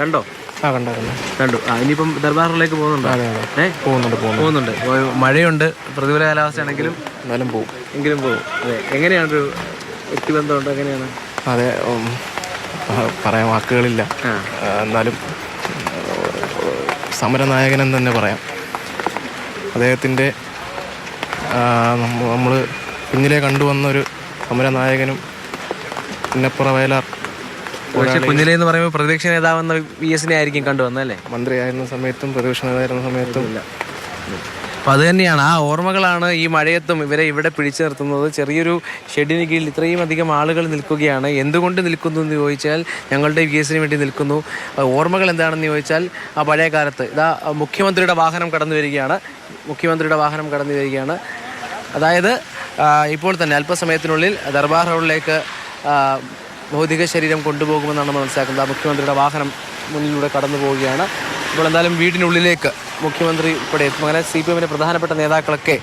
കണ്ടോ? ആ കണ്ടായിരുന്നു കണ്ടു. ആ ഇനിയിപ്പം ദർബാറിലേക്ക് പോകുന്നുണ്ടോ? ഏ? പോകുന്നുണ്ട് പോകുന്നുണ്ട്. മഴയുണ്ട്. പ്രതികൂല കാലാവസ്ഥയാണെങ്കിലും എന്നാലും പോകും. എങ്കിലും പോകും. അതെ. എങ്ങനെയാണ് ഒരു വ്യക്തിബന്ധമുണ്ട്? എങ്ങനെയാണ്? അതെ പറയാൻ വാക്കുകളില്ല. എന്നാലും സമരനായകൻ എന്ന് സമരനായകനെന്ന് തന്നെ പറയാം. അദ്ദേഹത്തിന്റെ നമ്മൾ കുഞ്ഞിലെ കണ്ടുവന്നൊരു സമരനായകനും പുന്നപ്പുറ വയലാർ പക്ഷെ കുഞ്ഞിലെ എന്ന് പറയുമ്പോൾ പ്രതിപക്ഷ നേതാവെന്ന വി എസിനെ ആയിരിക്കും കണ്ടുവന്നല്ലേ മന്ത്രിയായിരുന്ന സമയത്തും പ്രതിപക്ഷ നേതായിരുന്ന സമയത്തും. ഇല്ല. അപ്പം അത് തന്നെയാണ്. ആ ഓർമ്മകളാണ് ഈ മഴയത്തും ഇവരെ ഇവിടെ പിടിച്ചു നിർത്തുന്നത്. ചെറിയൊരു ഷെഡിന് കീഴിൽ ഇത്രയും അധികം ആളുകൾ നിൽക്കുകയാണ്. എന്തുകൊണ്ട് നിൽക്കുന്നു എന്ന് ചോദിച്ചാൽ ഞങ്ങളുടെ വി എസിന് വേണ്ടി നിൽക്കുന്നു. ഓർമ്മകൾ എന്താണെന്ന് ചോദിച്ചാൽ ആ പഴയ കാലത്ത്. ഇതാ മുഖ്യമന്ത്രിയുടെ വാഹനം കടന്നു വരികയാണ്. മുഖ്യമന്ത്രിയുടെ വാഹനം കടന്നു വരികയാണ്. അതായത് ഇപ്പോൾ തന്നെ അല്പസമയത്തിനുള്ളിൽ ദർബാർ റോഡിലേക്ക് ഭൗതിക ശരീരം കൊണ്ടുപോകുമെന്നാണ് മനസ്സിലാക്കുന്നത്. മുഖ്യമന്ത്രിയുടെ വാഹനം മുന്നിലൂടെ കടന്നു പോവുകയാണ്. ഇപ്പോൾ എന്തായാലും വീടിനുള്ളിലേക്ക് മുഖ്യമന്ത്രി ഉൾപ്പെടെ എത്തും. അങ്ങനെ സി പി എമ്മിന്റെ പ്രധാനപ്പെട്ട നേതാക്കളൊക്കെ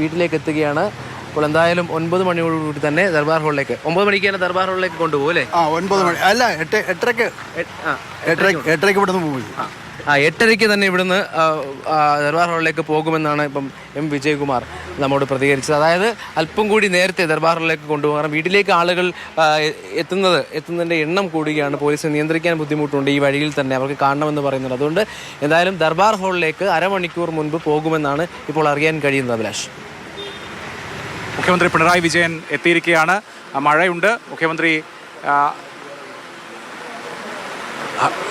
വീട്ടിലേക്ക് എത്തുകയാണ്. അപ്പോൾ എന്തായാലും ഒൻപത് മണിയോടുകൂടി തന്നെ ദർബാർ ഹോളിലേക്ക് ഒമ്പത് മണിക്ക് തന്നെ ദർബാർ ഹോളിലേക്ക് കൊണ്ടുപോകും അല്ലേ? ആ ഒൻപത് മണി. അല്ല എട്ട് എട്ടരക്ക് എട്ടരക്ക് എട്ടരക്ക് ഇവിടുന്ന് പോയി ആ. എട്ടരയ്ക്ക് തന്നെ ഇവിടുന്ന് ദർബാർ ഹാളിലേക്ക് പോകുമെന്നാണ് ഇപ്പം എം വിജയകുമാർ നമ്മോട് പ്രതികരിച്ചത്. അതായത് അല്പം കൂടി നേരത്തെ ദർബാർ ഹാളിലേക്ക് കൊണ്ടുപോകും വീട്ടിലേക്ക് ആളുകൾ എത്തുന്നത് എത്തുന്നതിന്റെ എണ്ണം കൂടുകയാണ്. പോലീസിനെ നിയന്ത്രിക്കാൻ ബുദ്ധിമുട്ടുണ്ട് ഈ വഴിയിൽ തന്നെ അവർക്ക് കാണണമെന്ന് പറയുന്നുണ്ട്. അതുകൊണ്ട് എന്തായാലും ദർബാർ ഹാളിലേക്ക് അരമണിക്കൂർ മുൻപ് പോകുമെന്നാണ് ഇപ്പോൾ അറിയാൻ കഴിയുന്നത് അഭിലാഷ്. മുഖ്യമന്ത്രി പിണറായി വിജയൻ എത്തിയിരിക്കുകയാണ്. മഴയുണ്ട്. മുഖ്യമന്ത്രി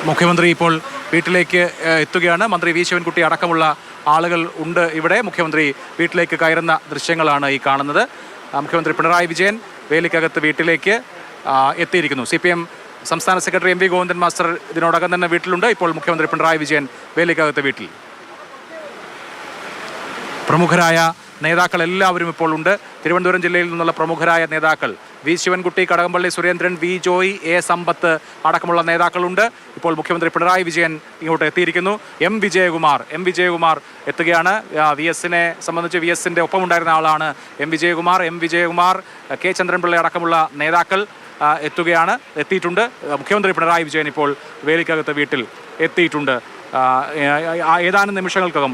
മുഖ്യമന്ത്രി ഇപ്പോൾ വീട്ടിലേക്ക് എത്തുകയാണ്. മന്ത്രി വി. ശിവൻകുട്ടി അടക്കമുള്ള ആളുകൾ ഉണ്ട് ഇവിടെ. മുഖ്യമന്ത്രി വീട്ടിലേക്ക് കയറുന്ന ദൃശ്യങ്ങളാണ് ഈ കാണുന്നത്. മുഖ്യമന്ത്രി പിണറായി വിജയൻ വേലിക്കകത്ത് വീട്ടിലേക്ക് എത്തിയിരിക്കുന്നു. സി പി എം സംസ്ഥാന secretary M V Govindan master ഇതിനോടകം തന്നെ വീട്ടിലുണ്ട്. ഇപ്പോൾ മുഖ്യമന്ത്രി പിണറായി വിജയൻ വേലിക്കകത്ത് വീട്ടിൽ. പ്രമുഖരായ നേതാക്കൾ എല്ലാവരും ഇപ്പോൾ ഉണ്ട്. തിരുവനന്തപുരം ജില്ലയിൽ നിന്നുള്ള പ്രമുഖരായ നേതാക്കൾ V Sivankutty Kadakampally Surendran V Joy A Sampath അടക്കമുള്ള നേതാക്കളുണ്ട്. ഇപ്പോൾ മുഖ്യമന്ത്രി പിണറായി വിജയൻ ഇങ്ങോട്ട് എത്തിയിരിക്കുന്നു. എം വിജയകുമാർ എം വിജയകുമാർ എത്തുകയാണ്. വി എസിനെ സംബന്ധിച്ച് വി എസിന്റെ ഒപ്പമുണ്ടായിരുന്ന ആളാണ് M Vijayakumar. M Vijayakumar K Chandran Pillai അടക്കമുള്ള നേതാക്കൾ എത്തുകയാണ് എത്തിയിട്ടുണ്ട്. മുഖ്യമന്ത്രി പിണറായി വിജയൻ ഇപ്പോൾ വേലിക്കകത്ത് വീട്ടിൽ എത്തിയിട്ടുണ്ട്. ഏതാനും നിമിഷങ്ങൾക്കകം